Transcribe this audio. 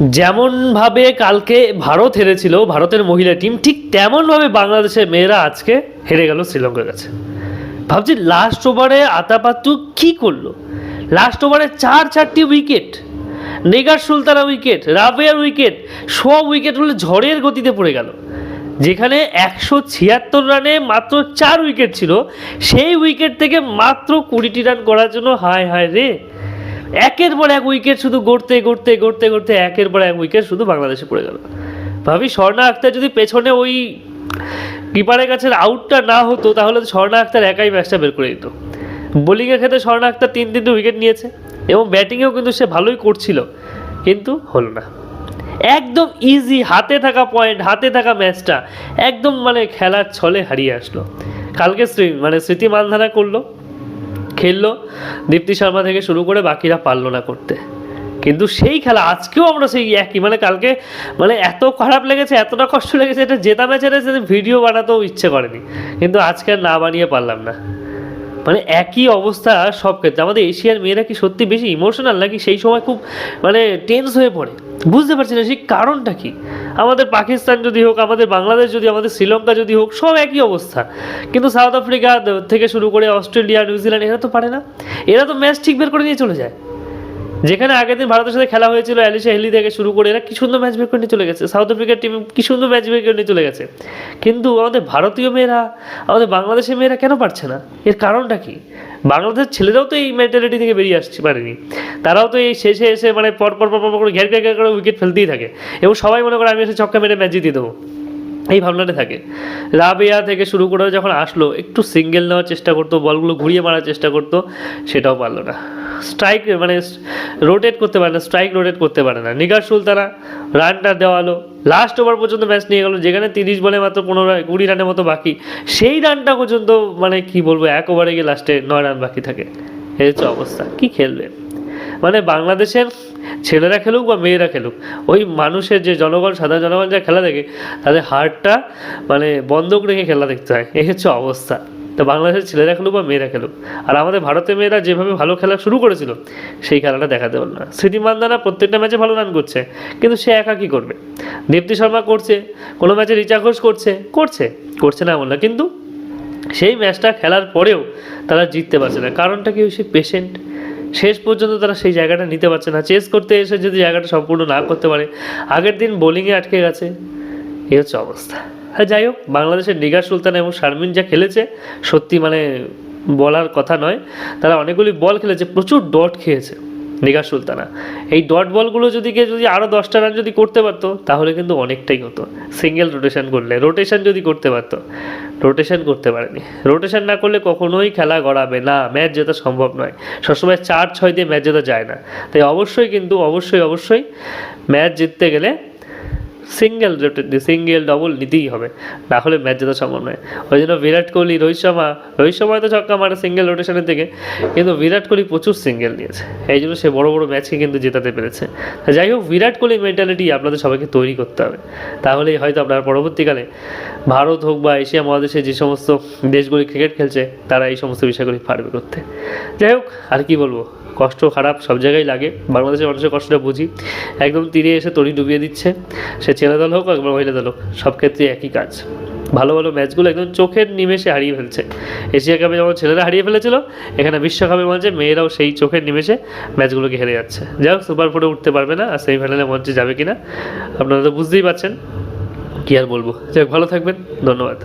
যেমনভাবে কালকে ভারত হেরেছিল, ভারতের মহিলা টিম, ঠিক তেমনভাবে বাংলাদেশের মেয়েরা আজকে হেরে গেল শ্রীলঙ্কার কাছে। ভাবছি লাস্ট ওভারে আতাপাত্তু কি করল? লাস্ট ওভারে চার চারটি উইকেট নেগার সুলতানা উইকেট রাবেয়ার উইকেট সব উইকেটগুলো ঝড়ের গতিতে পড়ে গেল। যেখানে একশো ছিয়াত্তর রানে মাত্র চার উইকেট ছিল, সেই উইকেট থেকে মাত্র কুড়িটি রান করার জন্য হায় হায় রে। একের পর এক উইকেট শুধু গড়তে গড়তে গড়তে গড়তে একের পর এক উইকেট শুধু বাংলাদেশে পড়ে গেল। ভাবি, স্বর্ণা আক্তার যদি পেছনে ওই কিপারের কাছে আউটটা না হতো, তাহলে স্বর্ণা আক্তার একাই ম্যাচটা বের করে দিত। বোলিংয়ের ক্ষেত্রে স্বর্ণা আক্তার তিন তিনটে উইকেট নিয়েছে এবং ব্যাটিংয়েও কিন্তু সে ভালোই করছিল, কিন্তু হলো না। একদম ইজি হাতে থাকা পয়েন্ট হাতে থাকা ম্যাচটা একদম মানে খেলার ছলে হারিয়ে আসলো। কালকে মানে স্মৃতি মানধারা করল। খেললো, দীপ্তি শর্মা থেকে শুরু করে বাকিরা পারল না করতে। কিন্তু সেই খেলা, আজকেও আমরা সেই একই মানে কালকে মানে এত খারাপ লেগেছে, এতটা কষ্ট লেগেছে, এটা জেতা ম্যাচের ভিডিও বানাতেও ইচ্ছে করেনি। কিন্তু আজকে আর না বানিয়ে পারলাম না। মানে একই অবস্থা সব ক্ষেত্রে। আমাদের এশিয়ার মেয়েরা কি সত্যি বেশি ইমোশনাল নাকি সেই সময় খুব মানে টেন্স হয়ে পড়ে? বুঝতে পারছি না সেই কারণটা কি? আমাদের পাকিস্তান যদি হোক, আমাদের বাংলাদেশ যদি, আমাদের শ্রীলঙ্কা যদি হোক, সব একই অবস্থা। কিন্তু সাউথ আফ্রিকা থেকে শুরু করে অস্ট্রেলিয়া, নিউজিল্যান্ড, এরা তো পারে না। এরা তো ম্যাচ ঠিক বের করে নিয়ে চলে যায়। যেখানে আগের দিন ভারতের সাথে খেলা হয়েছিল অ্যালিশা হেলি থেকে শুরু করে এরা কি সুন্দর ম্যাচ বের করে নিয়ে চলে গেছে। সাউথ আফ্রিকার টিম কি সুন্দর ম্যাচ বের করে নিয়ে চলে গেছে। কিন্তু আমাদের ভারতীয় মেয়েরা, আমাদের বাংলাদেশের মেয়েরা কেন পারছে না? এর কারণটা কি? বাংলাদেশের ছেলেরাও তো এই মেন্টালিটি থেকে বেরিয়ে আসছে, পারেনি। তারাও তো এই শেষে এসে মানে পর পর পর করে ঘের ঘের ঘের করে উইকেট ফেলতেই থাকে। এবং সবাই মনে করে আমি এসে ছক্কা মেরে ম্যাচ জিতিয়ে দেবো। এই ভাবনাটা থাকে। রাবেয়া থেকে শুরু করে যখন আসলো, একটু সিঙ্গেল নেওয়ার চেষ্টা করতো বলগুলো ঘুরিয়ে মারার চেষ্টা করতো, সেটাও পারল না। স্ট্রাইক মানে রোটেট করতে পারে না, স্ট্রাইক রোটেট করতে পারে না। নিগার সুলতানা রানটা দেওয়ালো লাস্ট ওভার পর্যন্ত ম্যাচ নিয়ে গেলো, যেখানে তিরিশ বলে মাত্র পনেরো, কুড়ি রানের মতো বাকি। সেই রানটা পর্যন্ত মানে কি বলব, এক ওভারে গিয়ে লাস্টে নয় রান বাকি থাকে। এই হচ্ছে অবস্থা, কি খেলবে? মানে বাংলাদেশের ছেলেরা খেলুক বা মেয়েরা খেলুক, ওই মানুষের যে জনগণ, সাধারণ জনগণ যা খেলা দেখে, তাদের হারটা মানে বন্ধক রেখে খেলা দেখতে হয়। এই হচ্ছে অবস্থা। তো বাংলাদেশের ছেলেরা খেলুক বা মেয়েরা খেলুক। আর আমাদের ভারতের মেয়েরা যেভাবে ভালো খেলা শুরু করেছিল, সেই খেলাটা দেখাতে পারল না। স্মৃতি মান্দানা প্রত্যেকটা ম্যাচে ভালো রান করছে, কিন্তু সে একা কী করবে? দীপ্তি শর্মা করছে, কোনো ম্যাচে রিচা ঘোষ করছে করছে করছে না এমন না, কিন্তু সেই ম্যাচটা খেলার পরেও তারা জিততে পারছে না। কারণটা কি? সে পেশেন্ট শেষ পর্যন্ত তারা সেই জায়গাটা নিতে পারছে না। চেস করতে এসে যদি জায়গাটা সম্পূর্ণ না করতে পারে, আগের দিন বোলিংয়ে আটকে গেছে, এই হচ্ছে অবস্থা। হ্যাঁ যাই হোক, বাংলাদেশের নিগার সুলতান এবং শারমিন যা খেলেছে, সত্যি মানে বলার কথা নয়, তারা অনেকগুলি বল খেলেছে, প্রচুর ডট খেয়েছে নিগার সুলতানা। এই ডট বলগুলো যদি কে যদি আরও দশটা রান যদি করতে পারতো, তাহলে কিন্তু অনেকটাই হতো। সিঙ্গেল রোটেশন করলে রোটেশন যদি করতে পারতো রোটেশন করতে পারেনি। রোটেশন না করলে কখনোই খেলা গড়াবে না ম্যাচ জেতা সম্ভব নয়। সবসময় চার ছয় দিয়ে ম্যাচ জেতা যায় না। তাই অবশ্যই কিন্তু, অবশ্যই অবশ্যই ম্যাচ জিততে গেলে সিঙ্গেল সিঙ্গেল ডবল নিতেই হবে। না হলে ম্যাচ জেতা সম্ভব নয়। ওই জন্য বিরাট কোহলি, রোহিত শর্মা রোহিত শর্মা তো ছক্কা মারে সিঙ্গেল রোটেশনের থেকে কিন্তু বিরাট কোহলি প্রচুর সিঙ্গেল নিয়েছে। এই জন্য সে বড় বড় ম্যাচকে কিন্তু জেতাতে পেরেছে। যাই হোক, বিরাট কোহলি মেন্টালিটি আপনাদের সবাইকে তৈরি করতে হবে। তাহলেই হয়তো আপনার পরবর্তীকালে ভারত হোক বা এশিয়া মহাদেশে যে সমস্ত দেশগুলি ক্রিকেট খেলছে, তারা এই সমস্ত বিষয়গুলি পারবে করতে। যাই হোক, আর কি বলব? কষ্ট খারাপ সব জায়গায় লাগে। বাংলাদেশের মানুষের কষ্টটা বুঝি। একদম তীরে এসে তরি ডুবিয়ে দিচ্ছে। সে ছেলে দল হোক বা মহিলা দল হোক, সব ক্ষেত্রে একই কাজ। ভালো ভালো ম্যাচগুলো একদম চোখের নিমেষে হারিয়ে ফেলছে। এশিয়া কাপে যেমন ছেলেরা হারিয়ে ফেলেছিল, এখানে বিশ্বকাপে মঞ্চে মেয়েরাও সেই চোখের নিমেষে ম্যাচগুলোকে হেরে যাচ্ছে। যাই হোক, সুপার ফোরে উঠতে পারবে না, আর সেমিফাইনালে মঞ্চে যাবে কিনা, আপনারা তো বুঝতেই পারছেন। কি আর বলব। যাই ভালো থাকবেন। ধন্যবাদ।